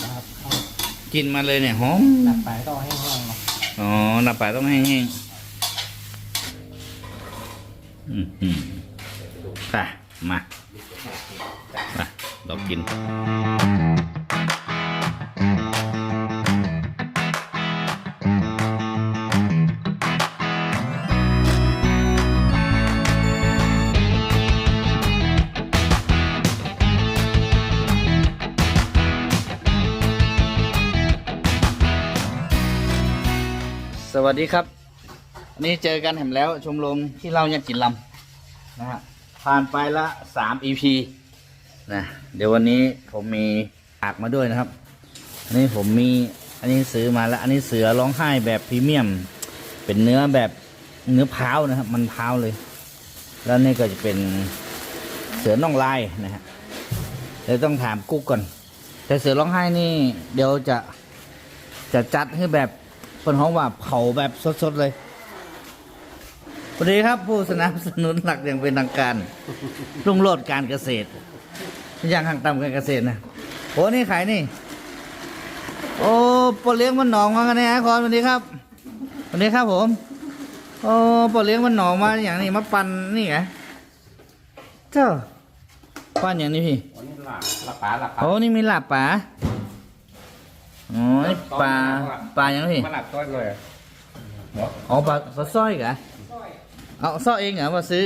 งแล้วครับนะกินมาเลยเนี่ยหอมหนักไปต้องให้ห้องเนาะอ๋อหน้าปลาต้องแห้งๆอืมอืมไปมาไปเรากิน วัสดีครับวันนี้เจอกันแหมแล้วชมรมที่เราเนี่ยกินลำนะฮะผ่านไปละสาม EP นะเดี๋ยววันนี้ผมมีอากมาด้วยนะครับ อันนี้ผมมีอันนี้ซื้อมาแล้ว อันนี้เสือร้องไห้แบบพรีเมียม เป็นเนื้อแบบเนื้อพร้าวนะครับ มันพร้าวเลย แล้วนี่ก็จะเป็นเสือน่องลายนะฮะเดี๋ยวต้องถามกุ๊กก่อน แต่เสือร้องไห้นี่ เดี๋ยวจะจะจัดให้แบบ คนห้องว่าเผาแบบสดๆเลยสวัสดีครับผู้สนับสนุนหลักอย่างเป็นทางการรุ่งโรจน์การเกษตรอย่างห่างต่ำการเกษตรนะโอ้นี่ขายนี่ โอ้ปลาเลี้ยงมันหนองมากันเนี่ยคอนสวัสดีครับสวัสดีครับผมโอ้ปลาเลี้ยงมันหนองมาอย่างนี้มาปั่นนี่ไงเจ้าปั่นอย่างนี้พี่วันนี้ลาลาปลาลาปลาโอ้นี่มีลาบป่า อ๋อนี่ปลาปลาอย่างนี้พี่มาหลับต้นเลยอ๋อปลาปลาสร้อยกะเอาสร้อยเองเหรอมาซื้อ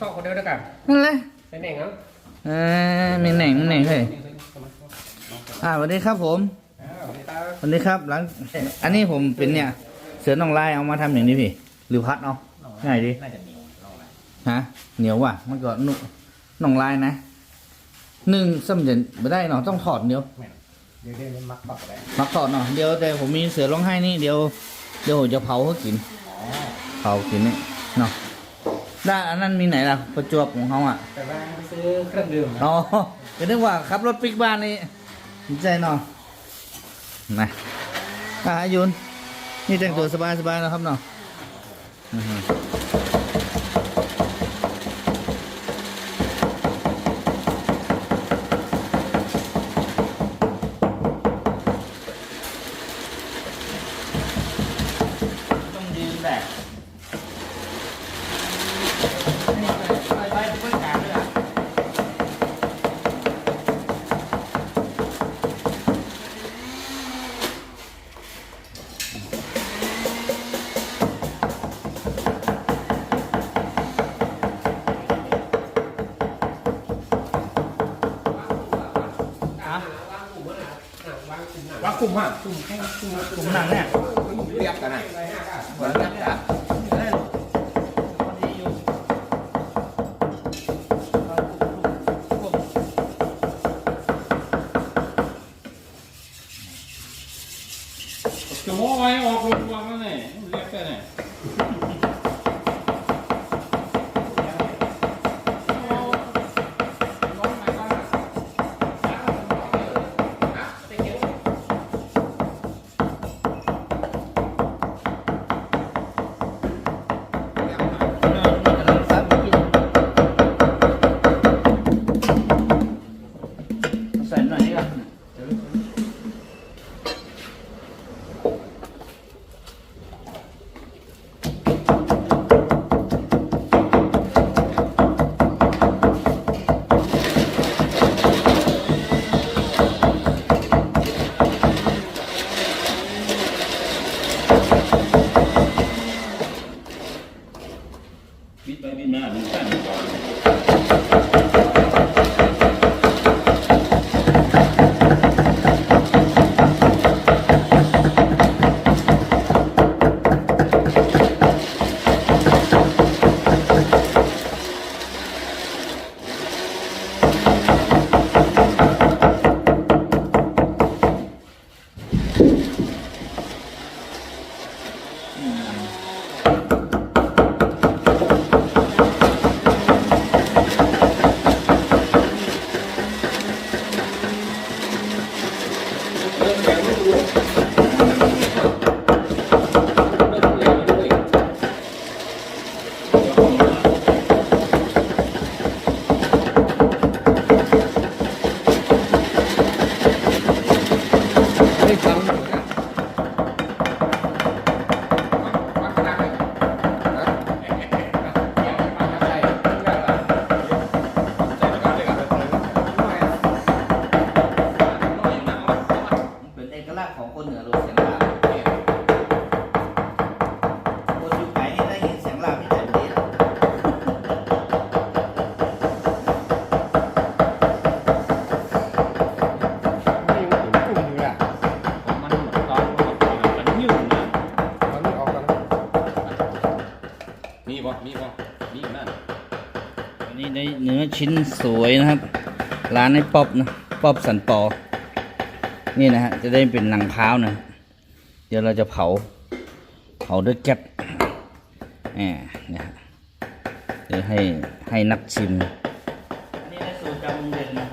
ซอกคนเดียวด้วยกันนั่นแหละใช่เองเหรอเออมีแหน่งมีแหน่งเลยอ่าสวัสดีครับผมอ้าวนี่ตาสวัสดีครับหลัง อันนี้ผมเป็นเนี่ย เสือน่องลายเอามาทำอย่างนี้พี่ หรือพัดเอาง่ายดีน่าจะเหนียวลองไหนฮะเหนียวว่ะมันก็นุ่น่องลายนะหนึ่งสำเร็จไม่ได้เนาะต้องถอดเดียว เดี๋ยวเดี๋ยวนี้มักปักได้มักถอดเนาะเดี๋ยวแต่ผมมีเสือร้องไห้นี่เดี๋ยวเดี๋ยวผมจะเผาเขากินอ๋อเผากินนี่เนาะด้านอันนั้นมีไหนล่ะประจวบของเขาอะแต่ว่าไปซื้อเครื่องดื่มนะอ๋อก็นึกว่าขับรถปิกบ้านนี่ดีใจเนาะนะอะอายุนนี่แต่งตัวสบายสบายๆนะครับเนาะอือฮึต้องยืนแบบนี่ไปไปไปเพื่อนกลางด้วยอะ วางกลุ่มอะ ผมหนังเนี่ยเรียบกันนะเหมือนกันจ้ะเอ้ยคนดีอยู่จะว่าไว้ออกลงวางนั่นเลยเรียกแค่ไหน ชิ้นสวยนะครับ ร้านไอ้ป๊อบนะป๊อบสันปอ นี่นะฮะจะได้เป็นหนังเท้านะ เดี๋ยวเราจะเผา เผาด้วยแก๊สอ่าเนี่ยเดี๋ยวให้ให้นักชิมนี่ได้สูตรจาเรีนนะ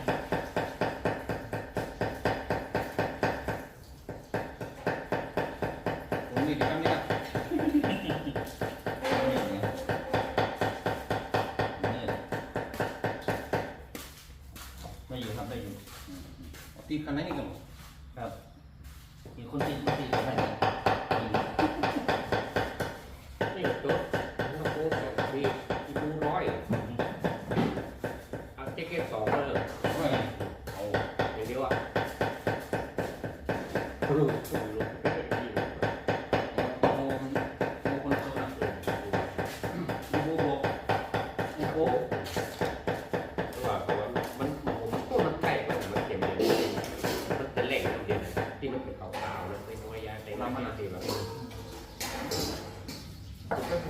ผมมีกรรม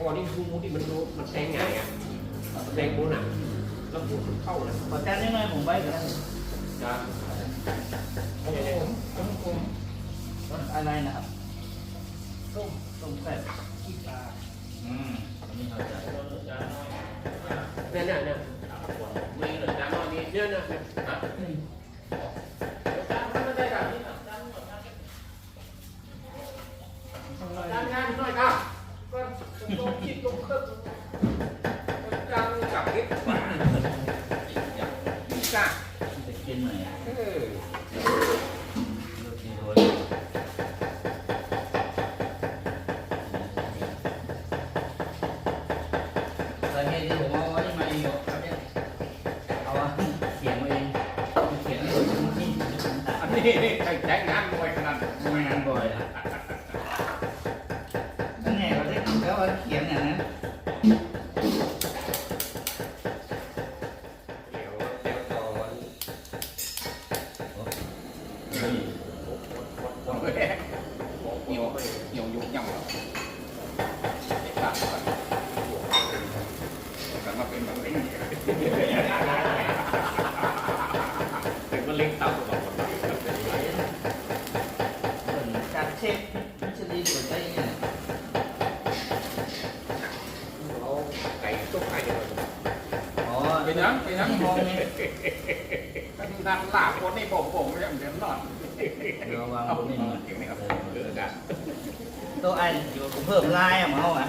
ก่อนนี่ดูมูที่มันรู้มันแทงไงอะแทงมูน่ะแล้วมูมันเข้านะขอจานนิดหน่อยผมใบกันจ้าโอ้โหผมผมอะไรนะครับ นี่ใครแจ้งน้ำ 可以，我我牛牛肉酱了，大块，怎么变成这样？这个领导不懂。Đặt thêm chứ đi rồi đây nha. Cái nắng, cái nắng ngon nha. Dạ, dạ, นั่นหลาบคนในผมผมอย่างเดียวหลอด Đưa qua bốn mình Kiểu này không được cả Tôi ăn chú cũng hưởng like mà không ạ?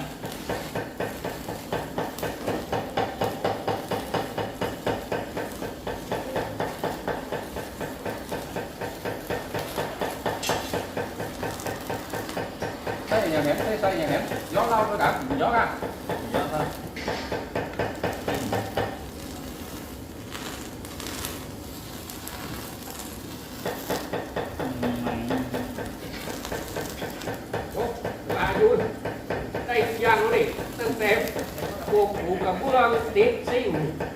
Xây nhà ném, xây nhà ném, gió lao tôi đã, gió ra. O pouco, o capulado, tempo sem um.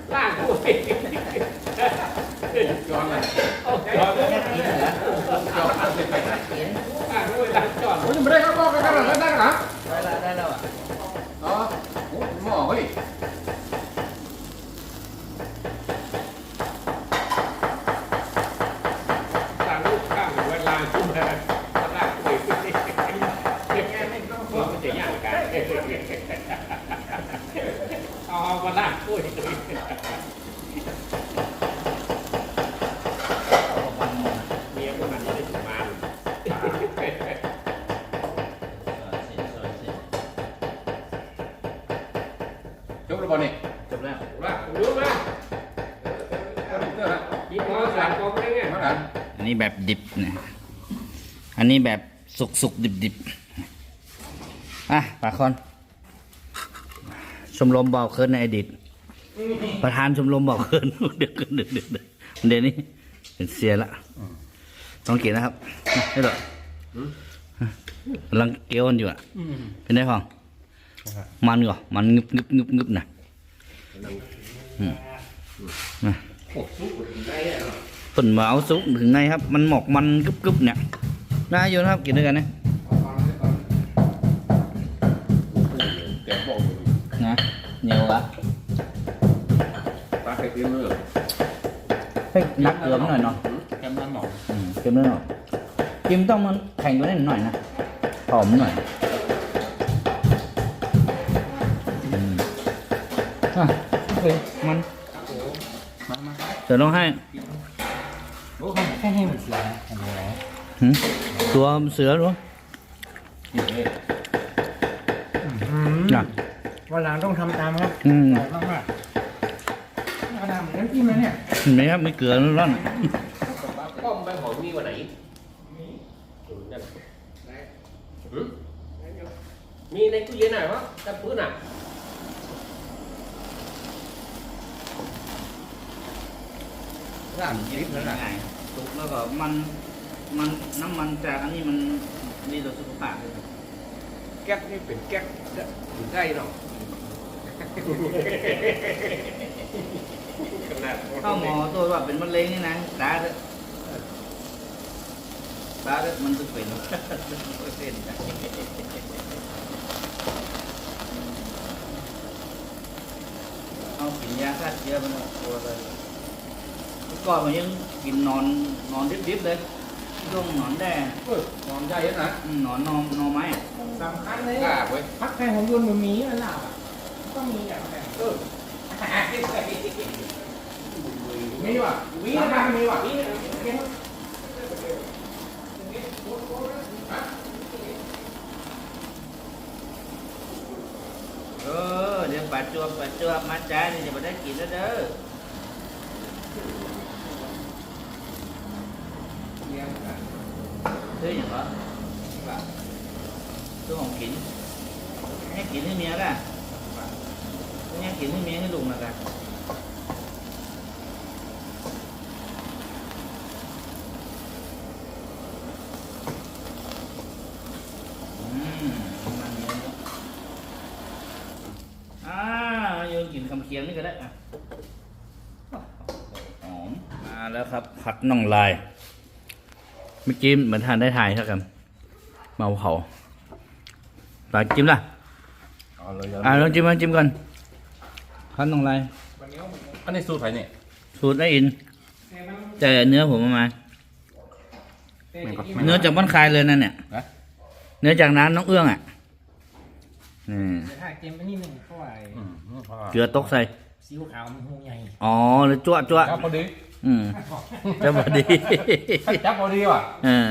นี้แบบดิบนะอันนี้แบบสุกสุกดิบดิบอะปาคอน ชมรมเบาเคินในอดีต ประธานชมรมเบาเคินเดือดเดือดเดือดเดี๋ยวนี้เป็นเสียละต้องเกลียนะครับนี่เหรอกำลังเกี้ยวนอยู่อะเป็นได้ฟองมันก่อมันงึบงึบงึบงึบนะอืมนะ ผลหวาวสุกถึงไงครับ มันหมกมันกรึบกุ๊บเนี่ยน่าโยนครับกินด้วยกันนะนะเหนียวละปลาไข่เค็มเลยให้นักเกลือหน่อยเนาะเค็มน้ำนหน่อยเค็มนั่อหน่อยกิมต้องมันแข็งกว่านี้หน่อยนะหอมหน่อยอะโอเคมันเดี๋ยวต้องให้ ค่ให้มันเสียนะอันนี้แล้วหืมตัวเสือหรือนี่เลยน่ะวันหลังต้องทำตามครับอืมอร่อยมากๆกระดาษเหมือนน้ำจิ้มเลยเนี่ยเห็นไหมครับไม่เกลือร้อนป้อมใบหอมมีวันไหนมีในตู้เย็นไหนวะจับปืนอะร้านยิบแล้วนะ สุกแล้วก็มันมันน้ำมันจากอันนี้มันดีต่อสุขภาพเลยแก๊กนี่เป็นแก๊กถึงได้เนาะขนาดเข้าหมอตัวว่าเป็นมะเร็งนี่นะตาเด้อตาเด้อมันจะเป็นเป็นเอากินยาฆ่าเชื้อมันออกตัวเลยเมื่อ ก่อนมันยังกินนอนนอนดิบๆเลยช่วงนอนแด่เออนอนได้นะอืมนอนนอนนอนไม้อะสำคัญเลยกล้าเว้ยพักแค่ของยนต์มันมีมันหลับอะต้องมีอย่างแบบเออมีว่ะวิ่งมามีว่ะเออเดี๋ยวปัดจวบปัดจวบมาจ้านี่จะมาได้กินแล้วเด้อ ซื้ออย่างไรซื้อของกินให้กินให้เมียก่ะให้กินให้เมียให้ลุงนะกันอืมมันเยอะอ่าโยนกินคำเคียงนี่ก็ได้อะหอมมาแล้วครับ ผัดน่องลาย เมื่อกี้เหมือนทานได้ทายเท่ากันเมาเผาปลาจิ้มล่ะเอาเลยอ่าลองจิ้มมาจิ้มก่อนผัดน่องลายอันนี้สูตรใครเนี่ยสูตรได้อิน แต่เนื้อผมเอามาเนื้อจากบ้านคายเลยนั่นเนี่ยฮะเนื้อจากน้ำน้องเอื้องอะนี่ถ้าเกมไปนิดนึงเพราะว่าอืมเกลือตกใส่ซีอิ๊วขาวมันหูใหญ่อ๋อแล้วจ้วจ้วจับพอดี อืมจะพอดีจับพอดีว่ะเออ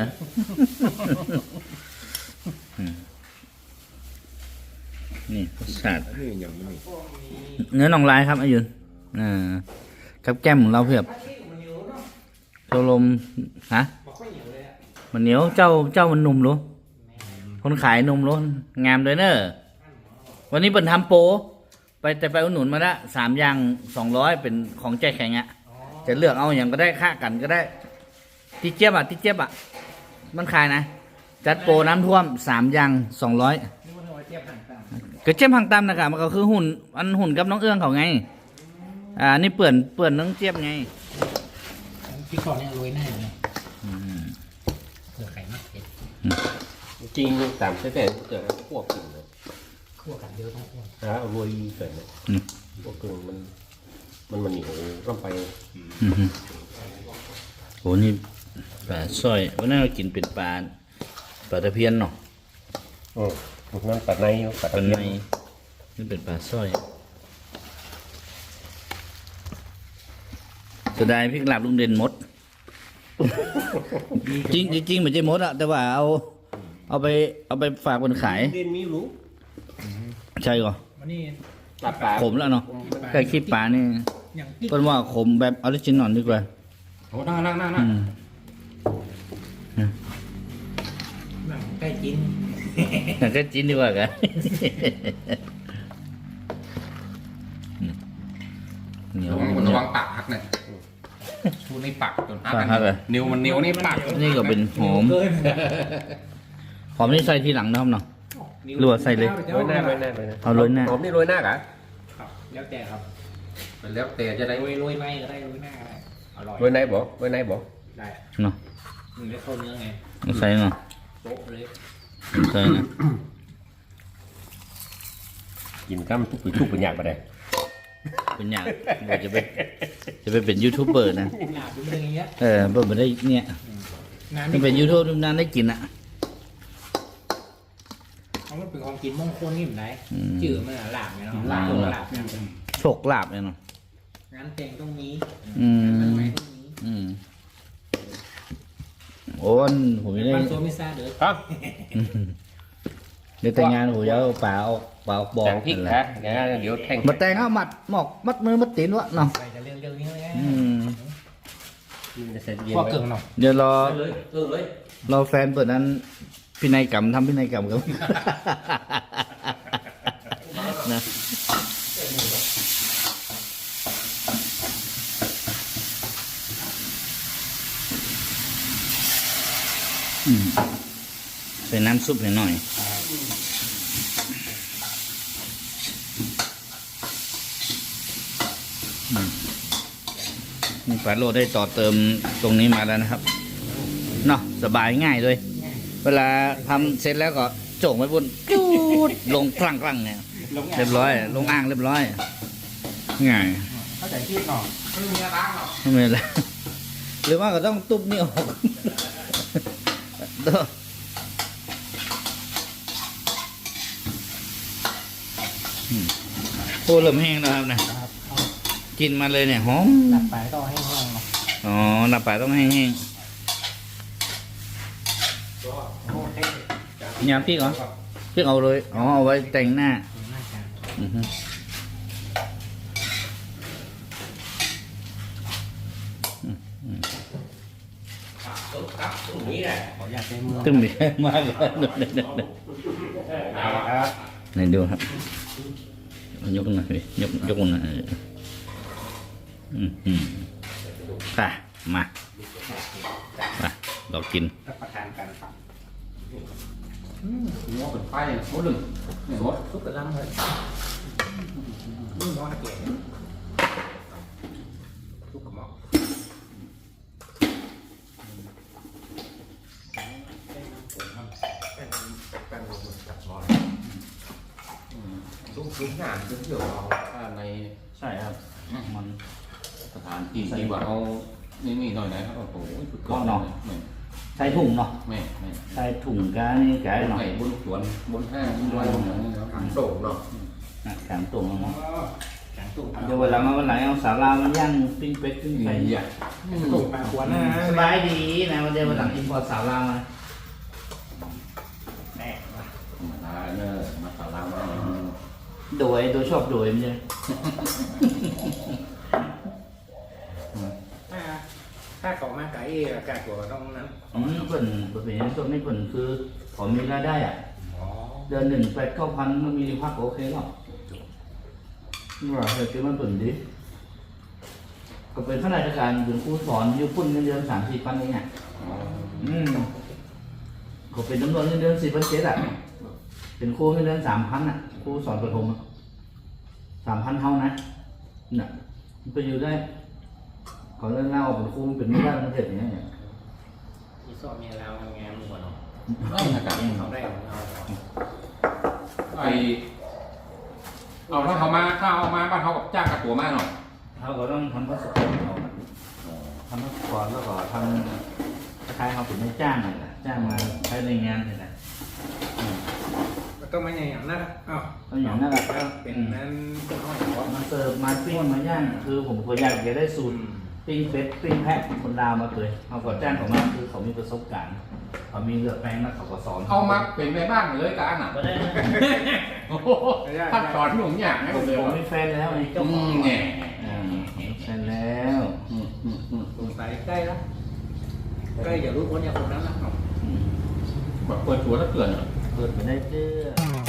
อืมนี่รสชาตินี่อย่างนี้เนื้อหนองลายครับอายุนอ่ากับแก้มของเราเพียบโซลมฮะบอกไม่เหนียวเลยอะมันเหนียวเจ้าเจ้ามันหนุ่มรู้คนขายหนุ่มรู้งามเลยเนอะวันนี้เป็นทำโปรไปแต่ไปอุดหนุนมาละสามอย่างสองร้อยเป็นของใจแข็งอะ จะเลือกเอาอย่างก็ได้ค่ากันก็ได้ที่เจี๊ยบอะที่เจี๊ยบอะมันขายนะ จัดโปรน้ำท่วมสามอย่างสองร้อยนี่มันหัวเจี๊ยบหั่นตามก็เจี๊ยบพังตำนะครับมันก็คือหุ่นอันหุ่นกับน้องเอื้องเขาไง อ่านี่เปื่อนเปื่อนน้องเจี๊ยบไงพี่ก่อนเนี่ยโรยหน้าอยู่เนี่ยอืมเผื่อไข่มากเผ็ดจริงตามใช่แต่เกิดพวกกึ่งเลยคั่วกันเดียวต้องคั่วฮะรวยเกิดเลยพวกกึ่งมัน มันมันเหนียวร่ำไปอืมโหนี่ปลาสร้อยวันนั้นเรากินเป็นปลาปลาตะเพียนเนาะอืมนั่นปัดในปัดปลาในในนี่เป็นปลาสร้อยเสียดายพริกลาบลุงเด่นหมด จริงจริงๆไม่ใช่หมดอะแต่ว่าเอา เอาไป เอาไปฝากคนขายเด่นมีรู้ใช่ก่อวันนี้ตัดปลาขมแล้วเนาะแค่ขี้ปลานี่ อย่างกิ๊กเพิ่นว่าขมแบบออริจินอลดีกว่าโอ้นั่งนั่งนั่งอืนั่งมแบบใกล้กินแต่ก็จินดีกว่ากัน เหนียวระวังเหนีระยววังปากหักหน่อยชูในปากจนหักปากหักเหรอนิ้วมันนิ้วนี่ปากนี่ก็เป็นหอม เกินหอมนี่ใส่ทีหลังนะครับเนาะ หรือว่าใส่เลยโรยหน้าโรยหน้าโรยหน้าเอาโรยหน้า หอมนี่โรยหน้าเหรอครับ แล้วแต่ครับ เป็นแล้วแต่จะได้โรยโรยในก็ได้โรยหน้าก็ได้อร่อยโรยในบ่โรยในบ่ได้เนาะมันได้เข้าเนื้อไงเอาใส่เนาะโต๊ะเลยใส่นะกินกั้มทุกปีทุกปีอยากไปได้เป็นอย่างบอกจะไปจะไปเป็นยูทูบเบอร์นะหนาเป็นอย่างเงี้ยเออเบอร์มาได้เนี่ยน้ำถ้าเป็นยูทูบนานได้กินอะเพราะมันเป็นของกินมงคลนี่มันไหนอืมจืดมันอะหลาบเนี่ยเนาะหลาบหลาบเนี่ยโชคลาภเลยเนาะ งานแต่งต้องมีอืมงานไม้ต้องมีอืม โอ้นผมไม่ได้บ้านโซมิซาเด้อครับเดี๋ยวแต่งงานผมจะเอาป่าออกป่าออกบอกแจงพริกนั่นแหนะละเดี๋ยวแท่งมาแต่งเอามัดหมอกมัดมือมัดตีนวะเนาะใส่จะเร็วๆนี่ไงอืม มันจะเสร็จเย็นพวกไว้เกิงเนาะเดี๋ยวรอเลยเออเลยรอแฟนเปิดนั้นพินัยกรรมทำพินัยกรรมครับ นะ ใส่น้ำซุปให้หน่อยอืมนี่ปลาโลได้ต่อเติมตรงนี้มาแล้วนะครับเนาะสบายง่ายด้วยเวลาทำเสร็จแล้วก็โจงไว้บนจูดลงคลั่งคลั่งๆเนี่ยเรียบร้อย ลงอ่างเรียบร้อยง่ายเข้าใจที่เนาะไม่มีอะไรหรอกไม่เป็นไรหรือว่าก็ต้องตุบนี่ออก เด้ออืมโอ้เริ่มแห้งแล้วครับนะกินมาเลยเนี่ยหอมหลับไปต้องให้แห้งเนาะอ๋อหน้าปลาต้องแห้งโอ้ให้ๆยามพี่เหรอพี่เอาเลยอ๋อเอาไว้แต่งหน้าหน้าจานอือฮึอืมอืม ครับตรง นี้แหละขออยากใช้มือตึ้มดีมากเลยไหนดูครับ ยกหน่อยดิยกยกหน่อยเอออืมอืมไปมาไปเรากินรับประทานกันหัวเป็นไฟโอ้หนึ่งเนี่ยหมดทุกกระลำเลยนี่น้องตะเกียบทุกกระหม่อม ทุกทุกอย่างจะเกี่ยวเราถ้าในใช่ครับ มันสถานที่ที่ว่าเอานี่นี่หน่อยนะครับโอ้โหสุดยอดเนาะแม่ใช้ถุงเนาะแม่แม่ใช้ถุงกานี่กาไอ้หเนาะน่อยบนสวนบนห้างบนไรบนอย่างนี้เนาะขังโด่งเนาะอะขามตุ่มเนาะแกงตุ่มเดี๋ยววันหลังมาวันไหนเอาสาลามาย่างปิ้งเป็ดปิ้งไก่นี่อะตุ่มปลาขวดนะสบายดีนะวันเดียววันหลังอินพอร์ตสาลามา แน่ว่ะ ธรรมดาเนอะมาสารามา โดยโดยชอบโดยมันจะถ้าถ้าเขามาไก่อากาศตัวต้องนั้นอืมเพิ่นเพิ่นเป็นอย่างนี้ต้นนี้เพิ่นคือขอมีรายได้อะเดือนหนึ่งแปดเก้าพันมันมีพักโอเคหรอกว่าเหตุการณ์มันเปิดดีก็เป็นข้าราชการเป็นครูสอนอยู่พุ่นเงินเดือนสามสี่พันเองอะอืมก็เป็นจำนวนเงินเดือนสี่พันเจ็ดอะเป็นครูเงินเดือนสามพันอะ ครูสอนประถมสามพันเท่านะน่ะมันไปอยู่ได้ขอเรื่องเล่าเป็นครูเป็นไม่ได้มันเสร็จอย่างเงี้ยมีซอมีลาวงามๆหมดเนาะได้นะครับเขาได้ของเราไอเอาถ้าเขามาถ้าเอามาบ้านเขากับจ้างกับตัวมากหน่อยเขาก็ต้องทำพาสปอร์ตเขาอะทำพาสปอร์ตแล้วก็ทำคล้ายๆเขาเป็นนายจ้างเลยนะจ้างมาใช้ในงานเลยนะอืม ต้องไม่อย่างนั้นอ้าวต้องอย่างนั้นแหละเป็นนั้นต้นอ้อยเหรอมาเสิร์ฟมาปิ้งมาย่างคือผมก็อยากจะได้สูตรปิ้งเป็ดปิ้งแพะคนลาวมาเลยเขาก็จ้างเขามาคือเขามีประสบการณ์เขามีเลือดแป้งแล้วเขาก็สอนเอามาเป็นแม่บ้านเลยกันอะก็ได้นะโอ้โหท่านสอนผมอย่างนะผผมมเลยผมมีแฟนแล้วไงอืมแง่อ่ามีแฟนแล้วอืมอืมอืมสงสัยใกล้แล้วใกล้อย่ารู้พ้นอย่างคนนั้นละอืมแบบเปิดตัวถ้าเกินอะเปิดไ Good night.